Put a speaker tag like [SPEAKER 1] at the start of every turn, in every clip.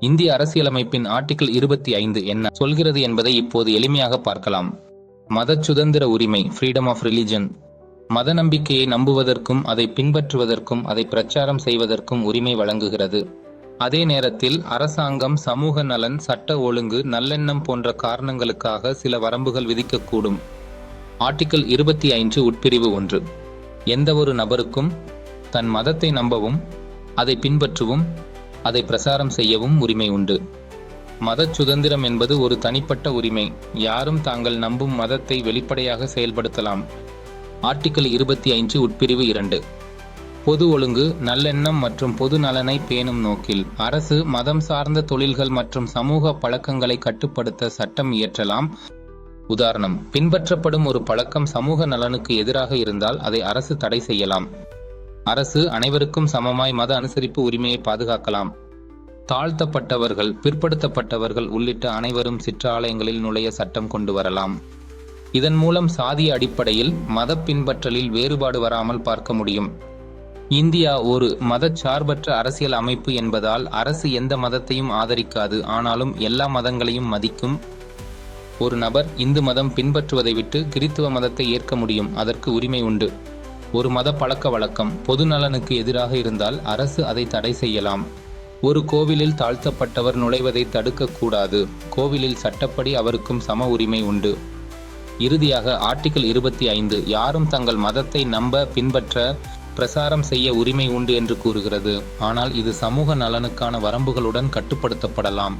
[SPEAKER 1] இந்திய அரசியலமைப்பின் ஆர்டிகிள் இருபத்தி ஐந்து என்ன சொல்கிறது என்பதை இப்போது எளிமையாக பார்க்கலாம். மத சுதந்திர உரிமை ஃப்ரீடம் ஆஃப் ரிலிஜன் மத நம்பிக்கையை நம்புவதற்கும் அதை பின்பற்றுவதற்கும் அதை பிரச்சாரம் செய்வதற்கும் உரிமை வழங்குகிறது. அதே நேரத்தில் அரசாங்கம் சமூக நலன் சட்ட ஒழுங்கு நல்லெண்ணம் போன்ற காரணங்களுக்காக சில வரம்புகள் விதிக்கக்கூடும். ஆர்டிகிள் இருபத்தி ஐந்து உட்பிரிவு ஒன்று. எந்தவொரு நபருக்கும் தன் மதத்தை நம்பவும் அதை பின்பற்றவும் அதை பிரசாரம் செய்யவும் உரிமை உண்டு. மதச் சுதந்திரம் என்பது ஒரு தனிப்பட்ட உரிமை. யாரும் தாங்கள் நம்பும் மதத்தை வெளிப்படையாக செயல்படுத்தலாம். ஆர்டிகிள் இருபத்தி ஐந்து உட்பிரிவு இரண்டு. பொது ஒழுங்கு நல்லெண்ணம் மற்றும் பொது நலனை பேணும் நோக்கில். அரசு மதம் சார்ந்த தொழில்கள் மற்றும் சமூக பழக்கங்களை கட்டுப்படுத்த சட்டம் இயற்றலாம். உதாரணம் பின்பற்றப்படும் ஒரு பழக்கம் சமூக நலனுக்கு எதிராக இருந்தால் அதை அரசு தடை செய்யலாம். அரசு அனைவருக்கும் சமமாய் மத அனுசரிப்பு உரிமையை பாதுகாக்கலாம். தாழ்த்தப்பட்டவர்கள் பிற்படுத்தப்பட்டவர்கள் உள்ளிட்ட அனைவரும் சிற்றாலயங்களில் நுழைய சட்டம் கொண்டு வரலாம். இதன் மூலம் சாதிய அடிப்படையில் மத பின்பற்றலில் வேறுபாடு வராமல் பார்க்க முடியும். இந்தியா ஒரு மதச்சார்பற்ற அரசியல் அமைப்பு என்பதால் அரசு எந்த மதத்தையும் ஆதரிக்காது ஆனாலும் எல்லா மதங்களையும் மதிக்கும். ஒரு நபர் இந்து மதம் பின்பற்றுவதை விட்டு கிறித்துவ மதத்தை ஏற்க முடியும் அதற்கு உரிமை உண்டு. ஒரு மத பழக்க வழக்கம் பொது நலனுக்கு எதிராக இருந்தால் அரசு அதை தடை செய்யலாம். ஒரு கோவிலில் தாழ்த்தப்பட்டவர் நுழைவதை தடுக்கக்கூடாது கோவிலில் சட்டப்படி அவருக்கும் சம உரிமை உண்டு. இறுதியாக ஆர்டிகிள் இருபத்தி ஐந்து யாரும் தங்கள் மதத்தை நம்ப பின்பற்ற பிரசாரம் செய்ய உரிமை உண்டு என்று கூறுகிறது. ஆனால் இது சமூக நலனுக்கான வரம்புகளுடன் கட்டுப்படுத்தப்படலாம்.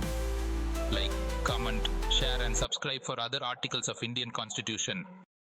[SPEAKER 1] Like comment share and subscribe for other articles of Indian constitution